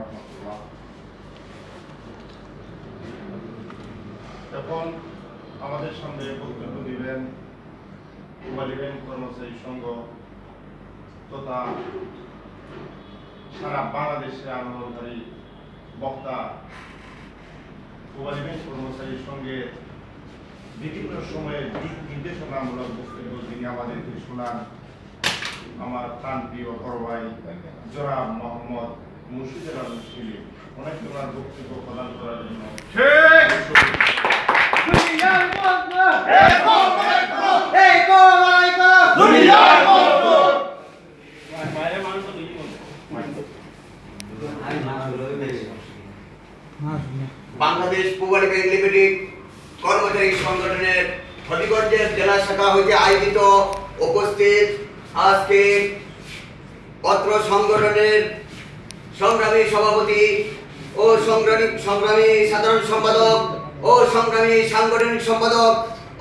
রহমতুল্লাহ এখন আমাদের সামনে বক্তব্য দিবেন কুমালিবেন কর্মচারী সংঘ তথা সারা বাংলাদেশে আন্দোলনকারী বক্তা কুমালিবেন কর্মচারী সঙ্গে বিভিন্ন সময়ে দিক নির্দেশনামূলক বক্তব্য তিনি আমাদেরকে শোনান, আমার প্রাণ প্রিয় বড় ভাই মোহাম্মদ মুর্শিদুর ওনাকে ওনার বক্তব্য প্রদান করার জন্য বাংলাদেশ পুবালি ব্যাংক লিমিটেড কর্মচারী সংগঠনের ফটিগঞ্জের জেলা শাখা হইতে আয়োজিত উপস্থিত আজকে পত্র সংগঠনের সংগ্রামী সভাপতি ও সংগ্রামী সংগ্রামী সাধারণ সম্পাদক ও সংগ্রামী সাংগঠনিক সম্পাদক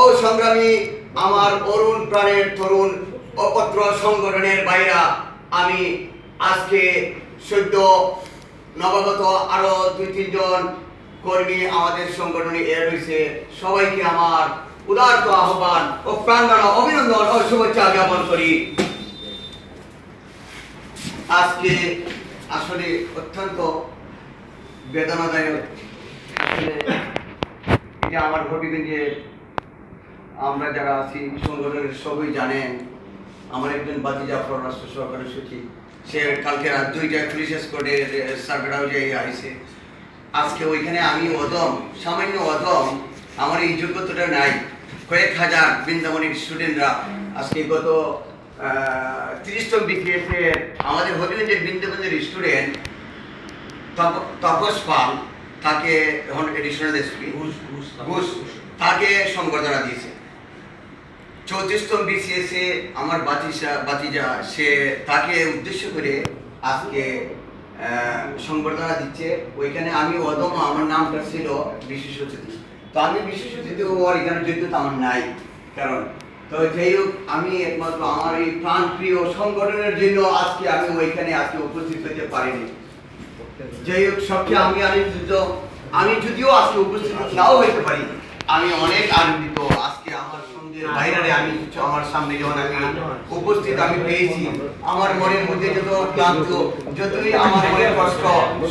ও সংগ্রামী আমার অরুণ প্রাণের তরুণ ও পত্র সংগঠনের বাইরা আমি আজকে সদ্য নবাগত আরও দুই, তিনজন কর্মী আমাদের সংগঠনে এর রয়েছে। সবাইকে আমার উদারত আহ্বান ও প্রাণবান অভিনন্দন ও শুভেচ্ছা জ্ঞাপন করি। আজকে আসলে অত্যন্ত বেদনাদায়ক যে আমার যে আমরা যারা আছি, সংগঠনের সবই জানেন, আমার একজন বাতিজা পররাষ্ট্র সরকারের সচিব, সে কালকে রাত দুইটায় পুলিশ স্কোয়াডের সার্কিট হাউসে আইছে। আজকে ওইখানে আমি অদম সামান্য অদম আমার এই যোগ্যতাটা নাই। কয়েক হাজার বৃন্দাবনের স্টুডেন্টরা আজকে গত তিরিশতম বিপিএফে আমাদের হবিগঞ্জের বৃন্দাবনের স্টুডেন্ট তপস পাল তাকে এডিশনাল এসপি ঘুষ তাকে সংবর্ধনা দিয়েছে। চৌত্রিশতম বিসিএস আমার বাতিসা বাতিজা সে তাকে উদ্দেশ্য করে আজকে আহ, সংবর্ধনা দিচ্ছে। ওইখানে আমি অদম আমার নামটা ছিল বিশেষ অতিথি। তো আমি বিশেষ অতিথি হওয়ার এখানে যোগ্যতা আমার নাই। কারণ তো যাই হোক আমি একমাত্র আমার এই প্রাণপ্রিয় সংগঠনের জন্য আজকে আমি ওইখানে আজকে উপস্থিত হতে পারিনি। যাই হোক সবচেয়ে আমি আনন্দিত আমি যদিও আজকে উপস্থিত নাও হইতে পারি আমি অনেক আনন্দিত। আজকে আমার সঙ্গে বাইরে আমি আমার সামনে যখন আমি উপস্থিত আমি পেয়েছি। আমার মনের মধ্যে যত ক্লান্ত যতই আমার মনের কষ্ট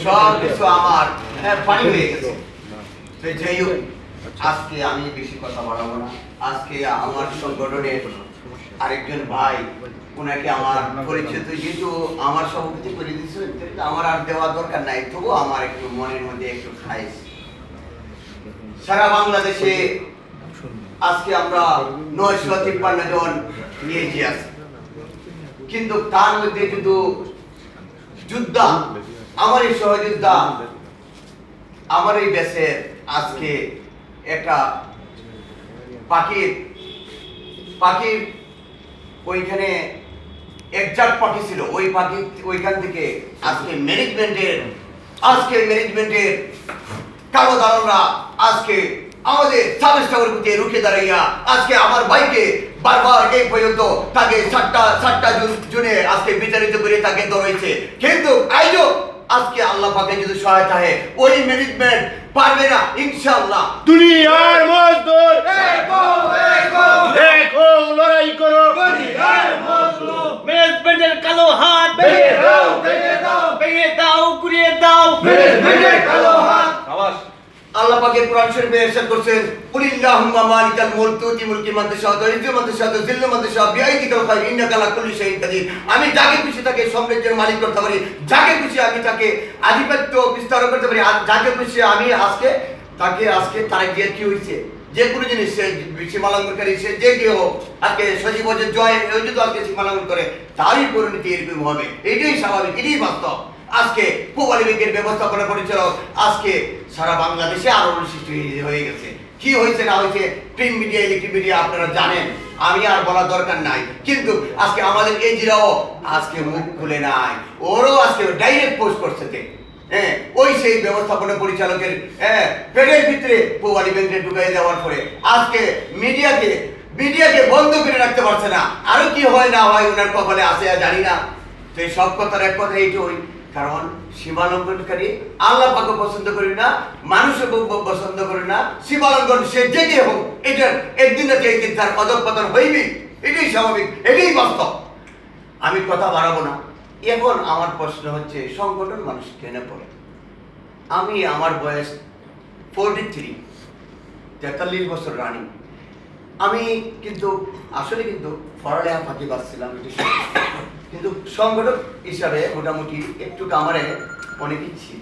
সব কিছু আমার হ্যাঁ, পানি হয়ে গেছে। যাই হোক আজকে আমি বেশি কথা বাড়াবো না। আজকে আমার সংগঠনের আরেকজন ভাই ওনাকে আমার পরিচিত, যেহেতু আমার সভাপতি করে দিচ্ছে আমার আর দেওয়া দরকার নাই তবু আমার একটু মনের মধ্যে একটু খাইস। সারা বাংলাদেশে আজকে আমরা নয়শো তিপ্পান্ন জন নিয়েছি আছি কিন্তু তার মধ্যে কিন্তু যোদ্ধা, আমার এই সহযোদ্ধা, আমার এই দেশে আজকে একটা পাখির পাখির ওইখানে একজাক্ট পাখি ছিল, ওই পাখি ওইখান থেকে আজকে ম্যানেজমেন্টের আজকে ম্যানেজমেন্টের কালো দালালরা আজকে আমাদের সাবেশ প্রতি রুখে দাঁড়াইয়া আজকে আমার ভাইকে বারবার এই পর্যন্ত তাকে সাতটা সাতটা জুন, জুনে আজকে বিচারিত করে তাকে ধরেছে কিন্তু আইজো আজকে আল্লাহ পাকে যদি সহায়তা হয়, ওই ম্যানেজমেন্ট পারবে না ইনশাআল্লাহ। দুনিয়ার মজদুর। একো একো দেখো লড়াই করো। দুনিয়ার মজদুর। মেজবেন্ডের কালো হাত ভেঙে দাও। ভেঙে দাও ভেঙে দাও। কুড়িয়ে দাও। ভেঙে পাকের কোরআন শরীফে ইরশাদ করছেন, কুলিল্লাহুম্মা মালিকাল মুলক তুতি মুলকি মান তাশা ওয়া তুযিল্লু মান তাশা ওয়া তুযিল্লু মান তাশা বিআইদিকাল খায়র, ইন্নাকা আলা কুল্লি শাইইন কাদির। আমি যাকে খুশি তাকে সাম্রাজ্যের মালিক করতে পারি, যাকে খুশি আমি তাকে আধিপত্য বিস্তার করতে পারি, আর যাকে খুশি আমি আজকে তাকে আজকে তার যে কি হইছে, যে কোনো জিনিস, সে সীমালঙ্ঘনকারী, সে যে কেউ হোক, আজকে সজীব জয় ওই যদি আজকে সীমালঙ্ঘন করে তারই পরিণতি এরকম হবে। এটাই স্বাভাবিক, এটাই বাস্তব। আজকে পূবালী ব্যাংকের ব্যবস্থাপনা পরিচালক, আজকে সারা বাংলাদেশে আরও সৃষ্টি হয়ে- গেছে। কি হয়েছে না হয়েছে প্রিন্ট মিডিয়া ইলেকট্রিক মিডিয়া আপনারা জানেন। আমি আর বলার দরকার নাই। কিন্তু আজকে আমাদের এজিরাও আজকে মুখ খুলে নাই। ওরও আজকে ডাইরেক্ট পোস্ট করছে হ্যাঁ ওই সেই ব্যবস্থাপনা পরিচালকের হ্যাঁ পেটের ভিতরে পূবালী ব্যাংকে ঢুকাই দেওয়ার পরে আজকে মিডিয়াকে মিডিয়াকে বন্ধ করে রাখতে পারছে না। আরও কি হয় না হয় ওনার কপালে আসে জানি না। এই সব কথার এক কথা এইটুই কারণ সীমালঙ্ঘনকারী আল্লাহ পাকে পছন্দ করি না মানুষও পছন্দ করি না, সীমালঙ্ঘন সে যে যে হোক এটার একদিন না একদিন তার অধঃপতন হইবি এটাই স্বাভাবিক, এটাই বাস্তব। আমি কথা বাড়াবো না। এখন আমার প্রশ্ন হচ্ছে, সংগঠন মানুষ কেন পড়ে? আমি আমার বয়স ফোরটি থ্রি তেতাল্লিশ বছর রানিং। আমি কিন্তু, আসলে কিন্তু পড়ালেখা ফাঁকি পাচ্ছিলাম, এটি। কিন্তু সংগঠক হিসাবে মোটামুটি একটু আমারে অনেকই ছিল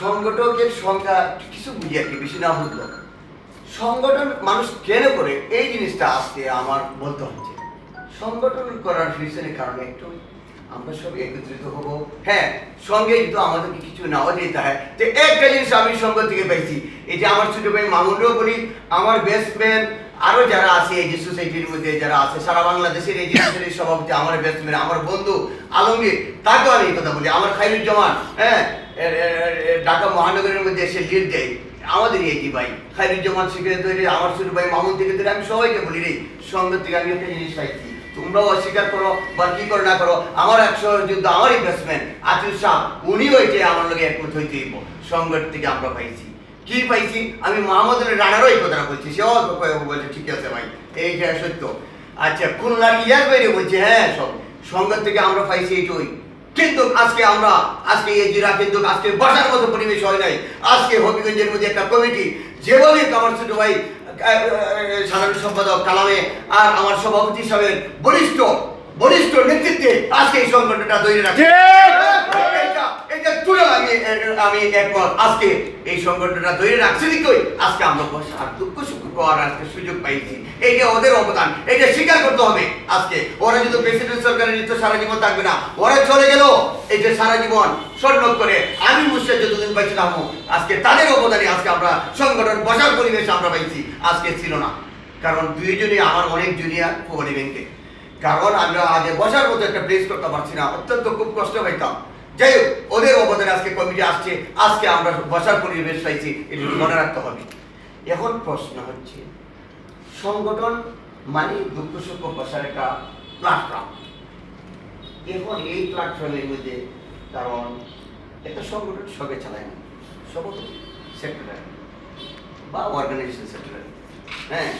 সংগঠকের সংখ্যা কিছু বুঝি আর কি, বেশি না বুঝলো সংগঠন মানুষ কেন করে? এই জিনিসটা আজকে আমার বলতে হচ্ছে। সংগঠন করার পিছনে কারণ একটু আমরা সব একত্রিত হব। হ্যাঁ সঙ্গে কিন্তু আমাদেরকে কিছু নাও দিতে হয়। তো একটা জিনিস আমি সঙ্গ থেকে পাইছি এই যে আমার ছোট ভাই মামুনও বলি, আমার বেস্ট আরও যারা আছে এই যে সোসাইটির মধ্যে, যারা আছে, সারা বাংলাদেশের এই জিনিসের সভাপতি, আমার ফ্রেন্ড আমার বন্ধু, আলমগীর, তাকেও আমি কথা বলি, আমার খাইরুজ্জামান হ্যাঁ এ- এ- এ- ঢাকা মহানগরের মধ্যে এসে লিড দেয়। আমাদের এই যে ভাই খাইরুজ্জামান থেকে ধরে, আমার ছোট ভাই মামুন থেকে ধরে, আমি সবাইকে বলি রে, সঙ্গ থেকে আমি একটা জিনিস পাইছি, তোমরাও অস্বীকার করো, বা কি করো না করো, আমার একশো যুদ্ধ আমারই ব্যাটসম্যান আতিল শাহ, উনিও এটি আমার লগে একমত হইতে হইব সংগঠ থেকে আমরা পাইছি। কি পাইছি? আমি মোহাম্মদ আলী রানারও এই কথাটা বলছি। সেও বলছে, ঠিক আছে ভাই, এইটা সত্য। আচ্ছা খুলনার ইয়ার বাইরে বলছে হ্যাঁ সব সংগঠ থেকে আমরা পাইছি এইটুই কিন্তু আজকে আমরা, আজকে এই জিরা কিন্তু আজকে বসার মতো পরিবেশ হয় নাই। আজকে হবিগঞ্জের মধ্যে একটা কমিটি, যেভাবে আমার ছোট ভাই সাধারণ সম্পাদক কালামে আর আমার সভাপতি সাহেবের বরিষ্ঠ বরিষ্ঠ নেতৃত্বে আজকে এই সংগঠনটা তৈরি এটা তুলে আমি আমি একমত। আজকে এই সংগঠনটা তৈরি রাখছি দিকই আজকে আমরা দুঃখ সুখ করার আজকে সুযোগ পাইছি। এইটা ওদের অবদান এটা স্বীকার করতে হবে। আজকে ওরা যদি প্রেসিডেন্ট সরকারের নিত্য সারা জীবন থাকবে না, ওরা চলে গেল। সারা জীবন করে আমি মুর্শিদ যতদিন পাইছি থাকব আজকে তাদের অবদানে আজকে আমরা সংগঠন বসার পরিবেশ আমরা পাইছি। আজকে ছিল না। কারণ দুইজনই আমার অনেক জুনিয়র কোয়ালি ব্যাংকে। কারণ আমরা আগে বসার মতো একটা প্লেস করতে পারছি না। অত্যন্ত খুব কষ্ট পাইতাম। যাই হোক ওদের অবদানে আজকে কমিটি আসছে আজকে আমরা বসার পরিবেশ পাইছি এটি মনে রাখতে হবে। এখন প্রশ্ন হচ্ছে সংগঠন মানে দুঃখ সুখ বসার একটা প্ল্যাটফর্ম এখন এই প্ল্যাটফর্মের মধ্যে কারণ একটা সংগঠন সবে চালায় না সভাপতি সেক্রেটারি বা অর্গানাইজেশন সেক্রেটারি হ্যাঁ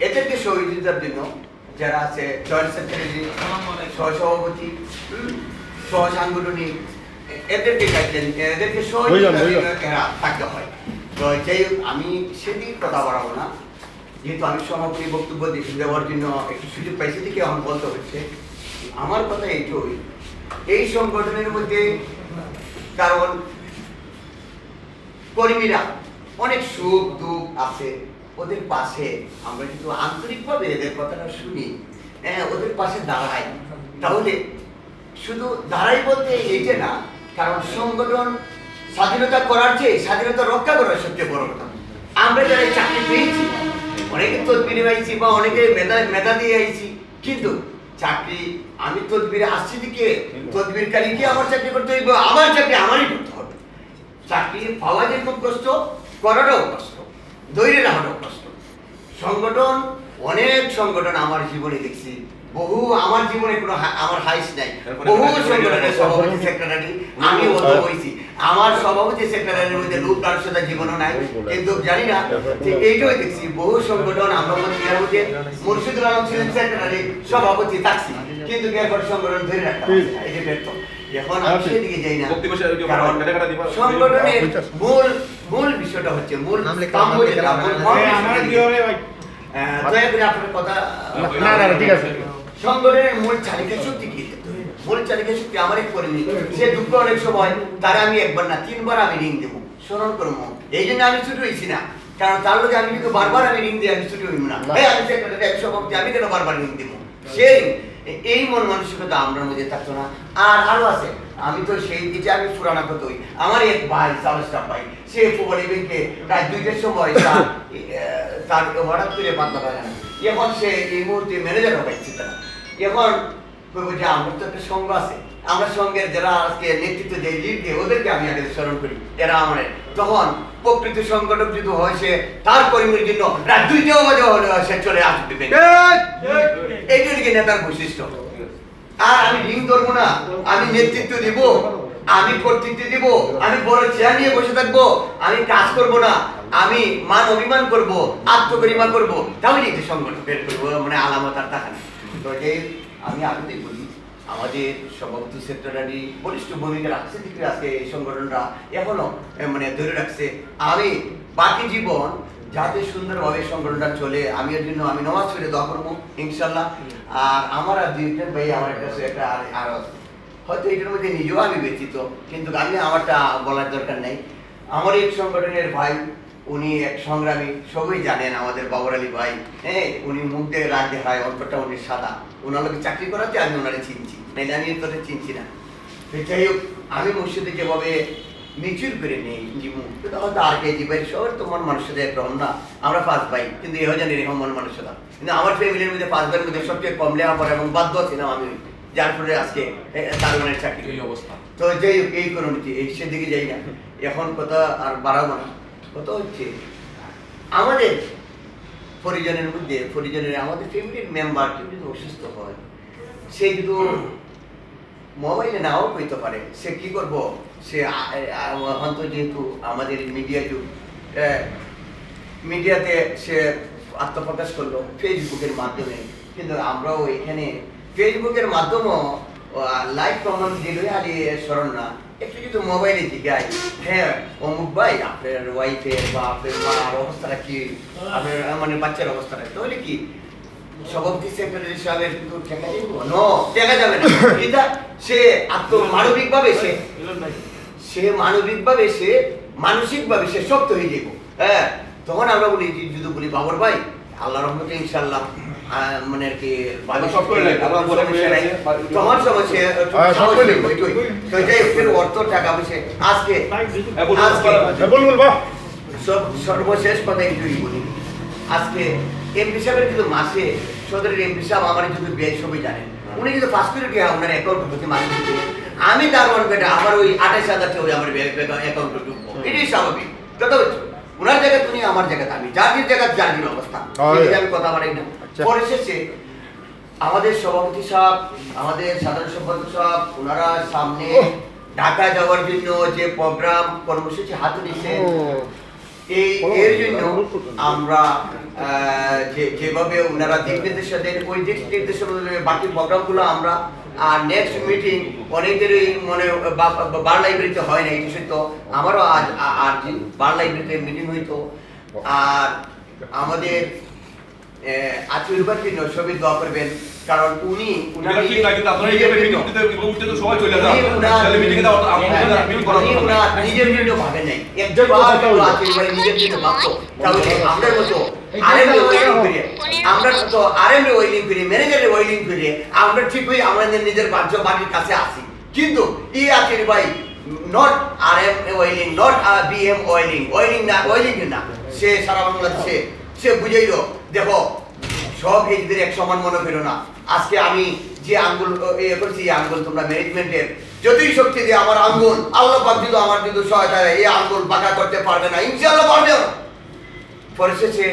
এদেরকে সহযোগিতার জন্য যারা আছে জয়েন্ট সেক্রেটারি সহসভাপতি সহসাংগঠনিক এদেরকে গাইডলাইন এদেরকে সহযোগিতার বুঝলাম, জন্য এরা থাকতে হয়। তো যাই আমি সেদিক কথা বাড়াবো না। যেহেতু আমি সমাপনী বক্তব্য দেওয়ার জন্য একটু সুযোগ পাইছি আমার বলতে হচ্ছে। আমার কথা এইটুই এই সংগঠনের মধ্যে কারণ কর্মীরা অনেক সুখ দুঃখ আছে। ওদের পাশে আমরা কিন্তু আন্তরিকভাবে এদের কথাটা শুনি। হ্যাঁ ওদের পাশে দাঁড়াই। তাহলে শুধু দাঁড়াই বলতে এইটা না কারণ সংগঠন স্বাধীনতা করার চেয়ে স্বাধীনতা রক্ষা করার সবচেয়ে বড় কথা। আমরা যারা চাকরি পেয়েছি, অনেকে তদবিরে পাইছি বা অনেকে মেধা মেধা দিয়ে আইছি, কিন্তু চাকরি, আমি তদবিরে আসছি দিকে তদবিরকারী কি আমার চাকরি করতে হইব? আমার চাকরি আমারই করতে হবে। চাকরি পাওয়া যে খুব কষ্ট, করাটাও কষ্ট, ধৈর্য রাখাটাও কষ্ট। সংগঠন, অনেক সংগঠন আমার জীবনে দেখছি বহু আমার জীবনে কোনো আমার হাইস নাই। বহু সংগঠনের সভাপতি সেক্রেটারি আমি অত হয়েছি আমার সভাপতি সেক্রেটারির মধ্যে লোক কারোর জীবনও নাই কিন্তু জানি না যে এইটাই দেখছি। বহু সংগঠন আমরা মধ্যে এর মধ্যে মুর্শিদুল আলম ছিলেন সেক্রেটারি সভাপতি থাকছি। কিন্তু এরপর সংগঠন ধরে রাখতে এই যে ব্যর্থ। এখন আমি সেদিকে যাই না। সংগঠনের মূল মূল বিষয়টা হচ্ছে মূল মূল দয়া করে আপনার কথা না, ঠিক আছে। সংগঠনের মূল চালিকা শক্তি কি? মূল চালিকা শক্তি আমার এক কর্মী সে দুঃখ অনেক সময় তারা আমি একবার না তিনবার আমি দেবো। স্মরণ করব এই জন্য আমি ছুটি হয়েছি না। কারণ তার লোকে আমি কিন্তু বারবার আমি আমি ছুটি হইব না। আমি আমি সভাপতি আমি কেন বারবার দেবো? সেই এই মন মানসিকতা আমার মধ্যে থাকতো না। আর আরও আছে আমি তো সেই দিকে আমি পুরানা কতই আমার এক ভাই ভাই সে ফুবলি ব্যাংকে রাত দুইটার সময় তার তার হঠাৎ করে পাতলা পায় না। এখন সে এই মুহূর্তে ম্যানেজারও পাইছে তারা। এখন বলব যে আমার তো একটা সঙ্গ আছে আমরা সঙ্গের যারা আজকে নেতৃত্ব দেয় লিড দেয় ওদেরকে আমি আগে স্মরণ করি। এরা আমার তখন প্রকৃত সংগঠক যদি হয় সে তার কর্মীর জন্য রাত দুইটাও বাজে হলে সে চলে আসবে হচ্ছে নেতার বৈশিষ্ট্য। আর আমি ঋণ ধরবো না আমি নেতৃত্ব দিব আমি কর্তৃত্ব দিব আমি বড় চেয়ার নিয়ে বসে থাকব আমি কাজ করব না আমি মান অভিমান করব আত্মগরিমা করব। তাহলে একটি সংগঠন বের করব মানে আলামত আর টাকা এই আমি আগেতেই বলি আমাদের সভাপতি সেক্রেটারি বলিষ্ঠ ভূমিকা রাখছে, কিন্তু আজকে এই সংগঠনটা এখনও মানে ধরে রাখছে। আমি বাকি জীবন যাতে সুন্দরভাবে সংগঠনটা চলে, আমি এর জন্য, আমি নমাজ পড়ে দোয়া করব, ইনশাল্লাহ। আর আমার আর দুইজন ভাই, আমার কাছে একটা আর হয়তো এটার মধ্যে নিজেও আমি ব্যতীত, কিন্তু আমি আমারটা বলার দরকার নেই। আমার এই সংগঠনের ভাই উনি এক সংগ্রামী সবই জানেন আমাদের বাবর আলী ভাই। হ্যাঁ উনি মুখ দিয়ে রাগ দেখায় অন্তরটা উনি সাদা। ওনার চাকরি করাতে আমি ওনারে চিনছি নাইলে আমি তোদের চিনছি না। যাই হোক আমি মসজিদে যেভাবে মিচুর করে নেই জীবন হয়তো আর কে জীবের সবার তো মন মানুষদের একরকম না। আমরা পাঁচ ভাই কিন্তু এও জানি এরকম মন মানুষরা কিন্তু আমার ফ্যামিলির মধ্যে পাঁচ ভাইয়ের মধ্যে সবচেয়ে কম লেখাপড়া এবং বাধ্য ছিলাম আমি। যার ফলে আজকে দারোয়ানের চাকরি। অবস্থা। তো যাই হোক এই করণীতি এই সেদিকে যাই না। এখন কথা আর বাড়াবো না। কথা হচ্ছে, আমাদের পরিজনের মধ্যে, পরিজনের আমাদের ফ্যামিলির মেম্বার কেউ যদি অসুস্থ হয়। সে কিন্তু মোবাইলে নাও পেতে পারে। সে কি করব? সে আ- যেহেতু আমাদের মিডিয়া যুগ মিডিয়াতে সে আত্মপ্রকাশ করল ফেসবুকের মাধ্যমে। কিন্তু আমরাও এখানে ফেসবুকের মাধ্যমেও লাইভ প্রমাণ দিল আরে স্মরণ না। একটু যদি মোবাইলে জিজ্ঞাই হ্যাঁ অমুক ভাই আপনার ওয়াইফের বা আপনার মার অবস্থাটা কি? আপনার মানে বাচ্চার অবস্থাটা তাহলে কি? কিন্তু ঠেকা যাবে নো ঠেকা যাবে না। কিন্তু সে আত্ম মানবিক ভাবে সে সে মানবিক সে মানসিক ভাবে সে শক্ত হয়ে যাব হ্যাঁ তখন আমরা বলি যদি বলি বাবর ভাই আল্লাহ রহমতে ইনশাল্লাহ মানে আর কি করে বলে সমস্যা। তোমার করে অর্থ টাকা পয়সা আজকে সর্বশেষ কথা একটুই বলি। আজকে এমপি সাহেবের কিন্তু মাসে সদরের এমপি সাহেব আমার কিন্তু ব্যয় সবই জানেন। উনি কিন্তু ফার্স্ট করে গিয়ে ওনার অ্যাকাউন্ট ঢুকে মাসে আমি তার মনে পেটে আমার ওই আঠাশ হাজার টাকা ওই আমার অ্যাকাউন্টে ঢুকবো। এটাই স্বাভাবিক। হচ্ছে ওনার জায়গায় তুমি আমার জায়গায় আমি। যার যে জায়গায় যার অবস্থা। আমি কথা বাড়াই না। আচ্ছা। পরে শেষে আমাদের সভাপতি সাহেব আমাদের সাধারণ সম্পাদক সাহেব ওনারা সামনে ঢাকা যাওয়ার জন্য যে প্রোগ্রাম কর্মসূচি হাতে নিয়েছেন এই এর জন্য আমরা যেভাবে ওনারা দিক নির্দেশ দেন ওই দিক নির্দেশ অনুযায়ী বাকি প্রোগ্রামগুলো আমরা আর নেক্সট মিটিং অনেকেরই মনে বার লাইব্রেরিতে হয় না এই সত্য। আমারও আজ আর বার লাইব্রেরিতে মিটিং হইতো। আর আমাদের সবই দোয়া করবেন। কারণ উনি ঠিক। নিজের জন্য ভাবেন নাই। একজন নিজের জন্য ভাবতো আমরা মতো আমরা তো আরএমএ ওয়েলিং করে ম্যানেজারের ওয়েলিং করে আমরা ঠিকই আমাদের নিজের বাহ্য বাড়ির কাছে আসি। কিন্তু ই আচির ভাই নট আরএম ওয়েলিং নট ওয়েলিং। ওয়েলিং না ওয়েলিং না। সে সারা বাংলাদেশে সে বুঝাইলো। দেখো সব এদের এক সমান মনে করো না। আজকে আমি যে আঙ্গুল ইয়ে করছি এই আঙ্গুল তোমরা ম্যানেজমেন্টের যতই শক্তি দিয়ে আমার আঙ্গুল আল্লাহ পাক যদি আমার যদি সহায়তা হয়, এই আঙ্গুল বাঁকা করতে পারবে না ইনশাআল্লাহ পারবে। না পরিশেষে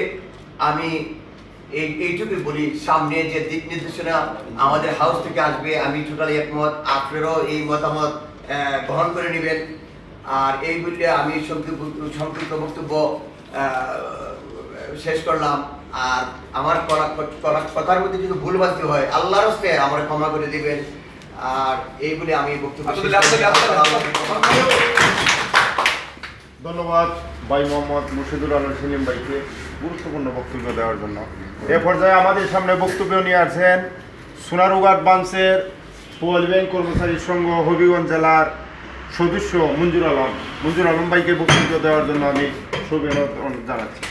আমি এই এইটুকুই বলি সামনে যে দিক নির্দেশনা আমাদের হাউস থেকে আসবে আমি টোটালি একমত আপনারাও এই মতামত গ্রহণ করে নেবেন। আর এই আমি সংক্ষিপ্ত বক্তব্য শেষ করলাম। আর আমার কথার মধ্যে যদি ভুল বাঁধতে হয় আল্লাহর হস্তে আমার ক্ষমা করে দিবেন। আর এই বলে আমি বক্তব্য। ধন্যবাদ ভাই মোহাম্মদ মুর্শিদুল আলম সেলিম ভাইকে গুরুত্বপূর্ণ বক্তব্য দেওয়ার জন্য। এ পর্যায়ে আমাদের সামনে বক্তব্য নিয়ে আছেন সোনারুঘাট বাঞ্চের পোয়ালি ব্যাংক কর্মচারী সংঘ হবিগঞ্জ জেলার সদস্য মঞ্জুর আলম। মঞ্জুর আলম ভাইকে বক্তব্য দেওয়ার জন্য আমি শুভেচ্ছা জানাচ্ছি।